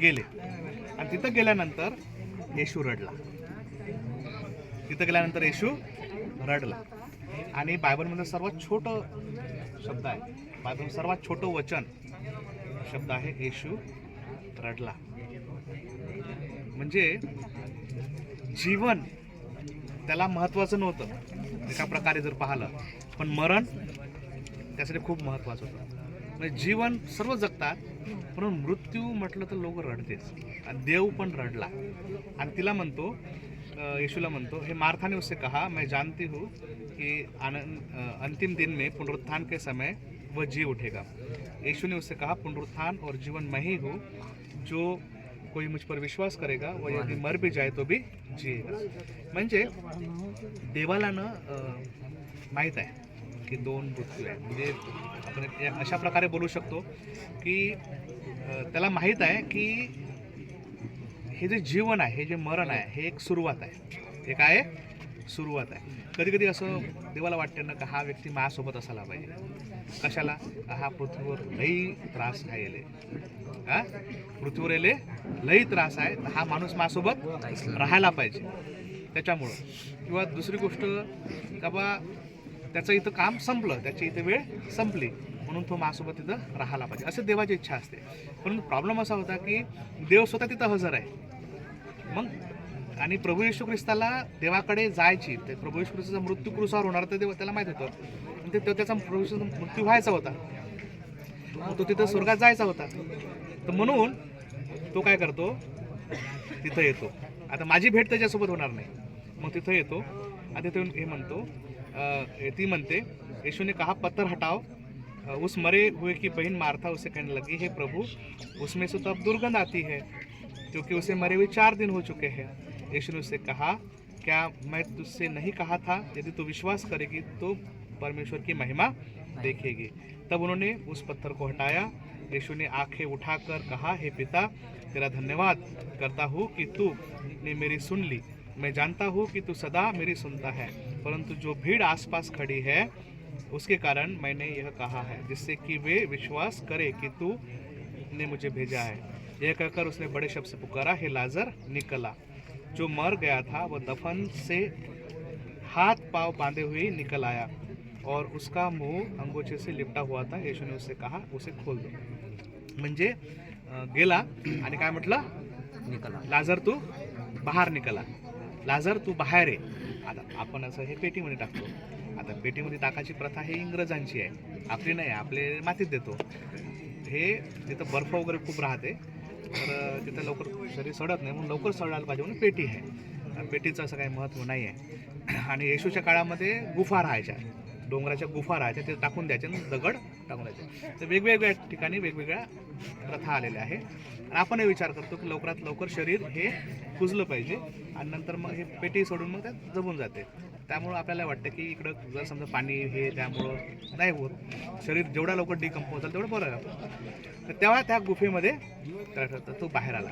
गेले. आणि तिथं गेल्यानंतर येशू रडला. तिथं गेल्यानंतर येशू रडला. आणि बायबलमध्ये सर्वात छोटं शब्द आहे. बायबल सर्वात छोटं वचन शब्द आहे येशू रडला. म्हणजे जीवन त्याला महत्त्वाचं नव्हतं. एका प्रकारे जर पाहिलं पण मरण त्यासाठी खूप महत्त्वाचं होतं. म्हणजे जीवन सर्व जगतात पण मृत्यू म्हटलं तर लोक रडतेच. आणि देव पण रडला. आणि तिला म्हणतो येशूला म्हणतो हे मार्थाने उससे कहा मैं जानती हूँ कि आनंद अंतिम दिन में पुनरुत्थान के समय वह जी उठेगा. यीशु ने उससे कहा पुनरुत्थान और जीवन मैं ही हूँ। जो कोई मुझ पर विश्वास करेगा वह यदि मर भी जाए तो भी जिएगा. म्हणजे देवाला ना माहीत आहे की दोन मृत्यू आहे म्हणजे म्हणजे अशा प्रकारे बोलू शकतो की त्याला माहीत आहे की हे जे जीवन आहे हे जे मरण आहे हे एक सुरुवात आहे. हे काय सुरुवात आहे. कधी कधी असं देवाला वाटतं ना का हा व्यक्ती माझ्यासोबत असायला पाहिजे. कशाला? हा पृथ्वीवर लई त्रास आहे येले हा? पृथ्वीवर येले लई त्रास आहे. हा माणूस माझ्यासोबत राहायला पाहिजे. त्याच्यामुळं. किंवा दुसरी गोष्ट का बा त्याचं इथं काम संपलं त्याची इथं वेळ संपली. म्हणून तो माझ्यासोबत तिथं राहायला पाहिजे. असं देवाची इच्छा असते. पण प्रॉब्लेम असा होता की देव स्वतः तिथं हजर आहे. मग आणि प्रभू येशू ख्रिस्ताला देवाकडे जायची ते प्रभू येशू ख्रिस्ताचा मृत्यू कृषावर होणार तर देव त्याला माहीत होतं. ते तो त्याचा प्रभू मृत्यू व्हायचा होता. तो तिथं स्वर्गात जायचा होता. तर म्हणून तो काय करतो? तिथं येतो. आता माझी भेट त्याच्यासोबत होणार नाही. मग तिथं येतो. आता तिथून हे म्हणतो ती म्हणते यीशु ने कहा, पत्थर हटाओ. उस मरे हुए की बहन मार्था, उसे कहने लगी, हे प्रभु, उसमें से तो अब दुर्गंध आती है, क्योंकि उसे मरे हुए चार दिन हो चुके हैं. यीशु ने उससे कहा, क्या मैं तुझसे नहीं कहा था, यदि तू विश्वास करेगी तो परमेश्वर की महिमा देखेगी। तब उन्होंने उस पत्थर को हटाया। यीशु ने आँखें उठाकर कहा, हे पिता, तेरा धन्यवाद करता हूँ कि तू ने मेरी सुन ली। मैं जानता हूँ कि तू सदा मेरी सुनता है। परंतु जो भीड़ आसपास खड़ी है उसके कारण मैंने यह कहा है जिससे कि वे विश्वास करे कि तू ने मुझे भेजा है। यह कहकर उसने बड़े शब्द से पुकारा हे लाजर निकला। जो मर गया था वह दफन से हाथ पांव बांधे हुए निकल आया और उसका मुंह अंगोछे से लिपटा हुआ था। यीशु ने उससे कहा उसे खोल दो। म्हणजे गेला आणि काय म्हटलं? निकला। लाजर तू बाहेर निकला। लाजर तू बाहेर आहे आता आपण असं हे पेटीमध्ये टाकतो. आता पेटीमध्ये टाकायची प्रथा हे इंग्रजांची आहे. आपली नाही आपले मातीत देतो. हे तिथं बर्फ वगैरे खूप राहते. तर तिथं लवकर शरीर सडत नाही म्हणून लवकर सडायला पाहिजे म्हणून पेटी आहे. पेटीचं असं काही महत्त्व नाही आहे. आणि येशूच्या काळामध्ये गुफा राहायच्या. डोंगराच्या गुफा राहायच्या ते टाकून द्यायचे आणि दगड टाकून द्यायचे. तर वेगवेगळ्या ठिकाणी वेगवेगळ्या प्रथा आलेल्या आहे. आणि विचार करतो की लवकरात लवकर शरीर हे कुजलं पाहिजे आणि नंतर मग हे पेटी सोडून मग त्यात जमून जाते. त्यामुळं आपल्याला वाटतं की इकडं जर समजा पाणी हे त्यामुळं नाही होत शरीर जेवढ्या लवकर डिकम्पोज झालं तेवढं बरं राहतं. तर तेव्हा त्या गुफेमध्ये काय ठरतं तो बाहेर आला.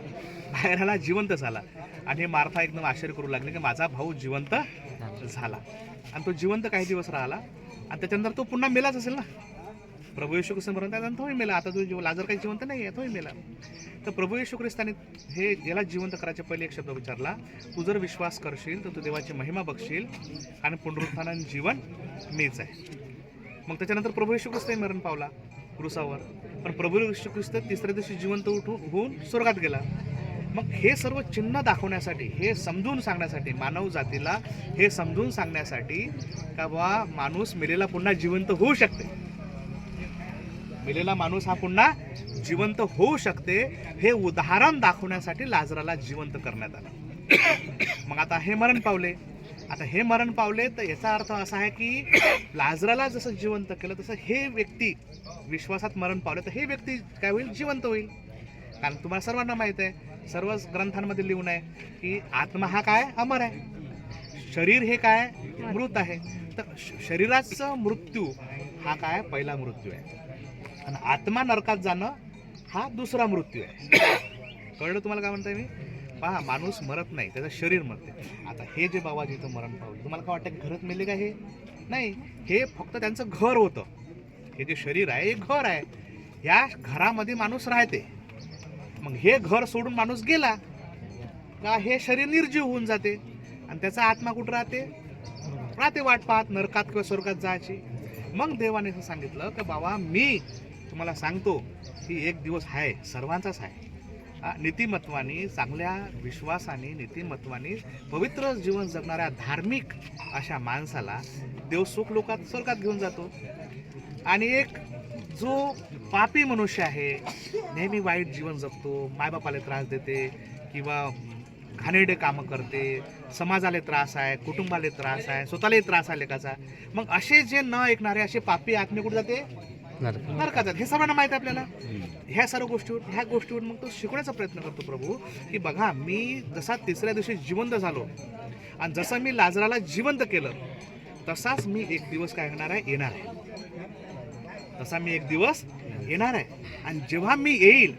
बाहेर आला जिवंतच आला आणि हे मार्था एकदम आश्चर्य करू लागले की माझा भाऊ जिवंत झाला. आणि तो जिवंत काही दिवस राहिला आणि त्याच्यानंतर तो पुन्हा मेलाच असेल ना? प्रभू येशू ख्रिस्त मरण त्यानंतर तोही मेला. आता तो जीव लाजर काही जिवंत नाही आहे तोही मेला. तर प्रभू येशू ख्रिस्ताने हे याला जिवंत करायच्या पहिले एक शब्द विचारला तू जर विश्वास करशील तर तू देवाची महिमा बघशील आणि पुनरुत्थान जीवन मीच आहे. मग त्याच्यानंतर प्रभू येशू ख्रिस्तही मरण पावला क्रुसावर. पण प्रभू येशू ख्रिस्त तिसऱ्या दिवशी जिवंत उठून होऊन स्वर्गात गेला. मग हे सर्व चिन्ह दाखवण्यासाठी हे समजून सांगण्यासाठी मानव जातीला हे समजून सांगण्यासाठी का बा माणूस मेलेला पुन्हा जिवंत होऊ शकते? मेलेला माणूस हा पुन्हा जिवंत होऊ शकते हे उदाहरण दाखवण्यासाठी लाजराला जिवंत करण्यात आलं. मग आता हे मरण पावले. आता हे मरण पावले तर याचा अर्थ असा आहे की लाजराला जसं जिवंत केलं तसं हे व्यक्ती विश्वासात मरण पावले तर हे व्यक्ती काय होईल? जिवंत होईल. कारण तुम्हाला सर्वांना माहीत आहे सर्वच ग्रंथांमध्ये लिहून आहे की आत्मा हा काय? अमर आहे. शरीर हे काय? मृत आहे. तर श- शरीराचा मृत्यू हा काय? पहिला मृत्यू आहे. आणि आत्मा नरकात जाणं हा दुसरा मृत्यू आहे. कळलं तुम्हाला काय म्हणताय मी? पहा माणूस मरत नाही त्याचं शरीर मरते. आता हे जे बाबा जिथं मरण पावले तुम्हाला काय वाटतं घरात मेले का हे? नाही हे फक्त त्यांचं घर होतं. हे जे शरीर आहे हे घर आहे. या घरामध्ये माणूस राहते. मग हे घर सोडून माणूस गेला का हे शरीर निर्जीव होऊन जाते? आणि त्याचा आत्मा कुठं राहते? राहते वाट पाहत नरकात किंवा स्वर्गात जायची. मग देवाने असं सांगितलं की बाबा मी तुम्हाला सांगतो की एक दिवस आहे सर्वांचाच आहे नीतिमत्वानी चांगल्या विश्वासाने नीतिमत्वानी पवित्र जीवन जगणाऱ्या धार्मिक अशा माणसाला देव सुख लोकात स्वर्गात घेऊन जातो. आणि एक जो पापी मनुष्य आहे नेहमी वाईट जीवन जगतो मायबापाला त्रास देते किंवा घाणेरडे कामं करते समाजाला त्रास आहे कुटुंबाला त्रास आहे स्वतःलाही त्रास आहे लेखाचा मग असे जे न ऐकणारे असे पापी आत्मे कुठे जाते? नरकात जाते. हे सर्वांना माहिती आहे आपल्याला. ह्या सर्व गोष्टीवर ह्या गोष्टीवर मग तो शिकवण्याचा प्रयत्न करतो प्रभू की बघा मी जसा तिसऱ्या दिवशी जिवंत झालो आणि जसं मी लाजराला जिवंत केलं तसाच मी एक दिवस काय करणार आहे? येणार आहे. तसा मी एक दिवस येणार आहे. आणि जेव्हा मी येईल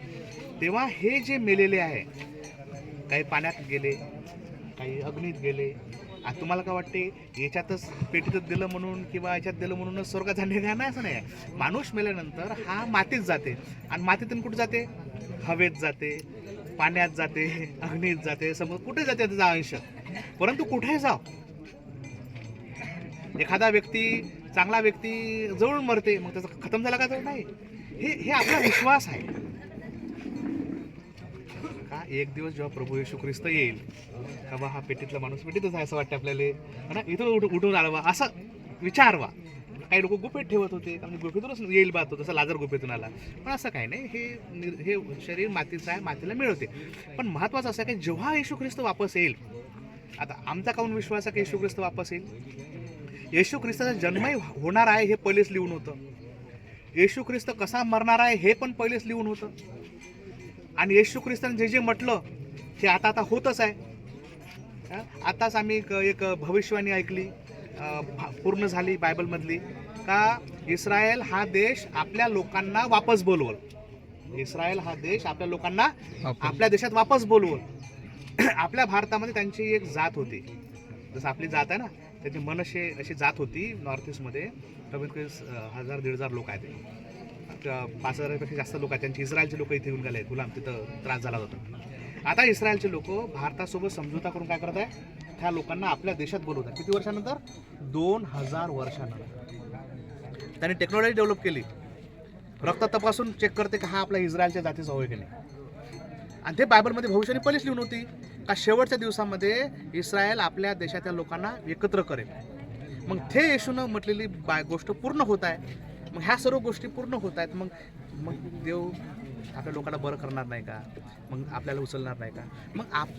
तेव्हा हे जे मेलेले आहे काही पाण्यात गेले काही अग्नीत गेले आणि तुम्हाला काय वाटते याच्यातच पेटीतच दिलं म्हणून किंवा याच्यात दिलं म्हणूनच स्वर्गात झाले का? नाही असं नाही. आहे. माणूस मेल्यानंतर हा मातीत जाते. आणि मातीतून कुठे जाते? हवेत जाते पाण्यात जाते अग्नीत जाते समज कुठे जाते त्याचा अंश परंतु कुठे जाव. एखादा व्यक्ती चांगला व्यक्ती जवळून मरते मग त्याचा खतम झाला का? जवळ नाही. हे हे आपला विश्वास आहे. एक दिवस जेव्हा प्रभू येशू ख्रिस्त येईल का बा हा पेटीतला माणूस पेटीतच आहे असं वाटतं आपल्याला. ना? इथं उठ उठून आला असं विचारवा. काही लोक गुफेत ठेवत होते कारण गुफेतूनच येईल बा तो जसा लाजर गुफेतून आला. पण असं काही नाही हे हे शरीर मातीचं आहे मातीला मिळवते. पण महत्त्वाचं असं आहे की जेव्हा येशू ख्रिस्त वापस येईल आता आमचा काऊन विश्वास आहे की येशू ख्रिस्त वापस येईल? येशू ख्रिस्ताचा जन्मही होणार आहे हे पहिलेच लिहून होतं. येशू ख्रिस्त कसा मरणार आहे हे पण पहिलेच लिहून होतं. आणि येशू ख्रिस्ताने जे जे म्हटलं ते आता आता होतच आहे? आताच आम्ही एक एक भविष्यवाणी ऐकली पूर्ण झाली बायबलमधली का इस्रायल हा देश आपल्या लोकांना वापस बोलवल. इस्रायल हा देश आपल्या लोकांना आपल्या देशात वापस बोलवल. आपल्या भारतामध्ये त्यांची एक जात होती. जसं आपली जात आहे ना त्याची मनशे अशी जात होती नॉर्थ ईस्टमध्ये. कमीत कमी हजार दीड हजार लोक आहेत पाच हजारापेक्षा जास्त लोक आहेत. त्यांची इस्रायलचे लोक इथे येऊन गेले गुलाम तिथं त्रास झाला होता. आता इस्रायलचे लोक भारतासोबत समझोता करून काय करत आहे त्या लोकांना आपल्या देशात बोलवत आहे किती वर्षानंतर? दोन हजार वर्षानंतर. त्यांनी टेक्नॉलॉजी डेव्हलप केली. रक्त तपासून चेक करते की हा आपला इस्रायलच्या जातीचा होय की नाही. आणि ते बायबलमध्ये भविष्याने पहिलेच लिहून होती का शेवटच्या दिवसामध्ये इस्रायल आपल्या देशातल्या लोकांना एकत्र करेल. मग ते येशूनं म्हटलेली बाय गोष्ट पूर्ण होत आहे. मग ह्या सर्व गोष्टी पूर्ण होत आहेत. मग मग देव आपल्या लोकांना बरं करणार नाही का? मग आपल्याला उचलणार नाही का? मग आप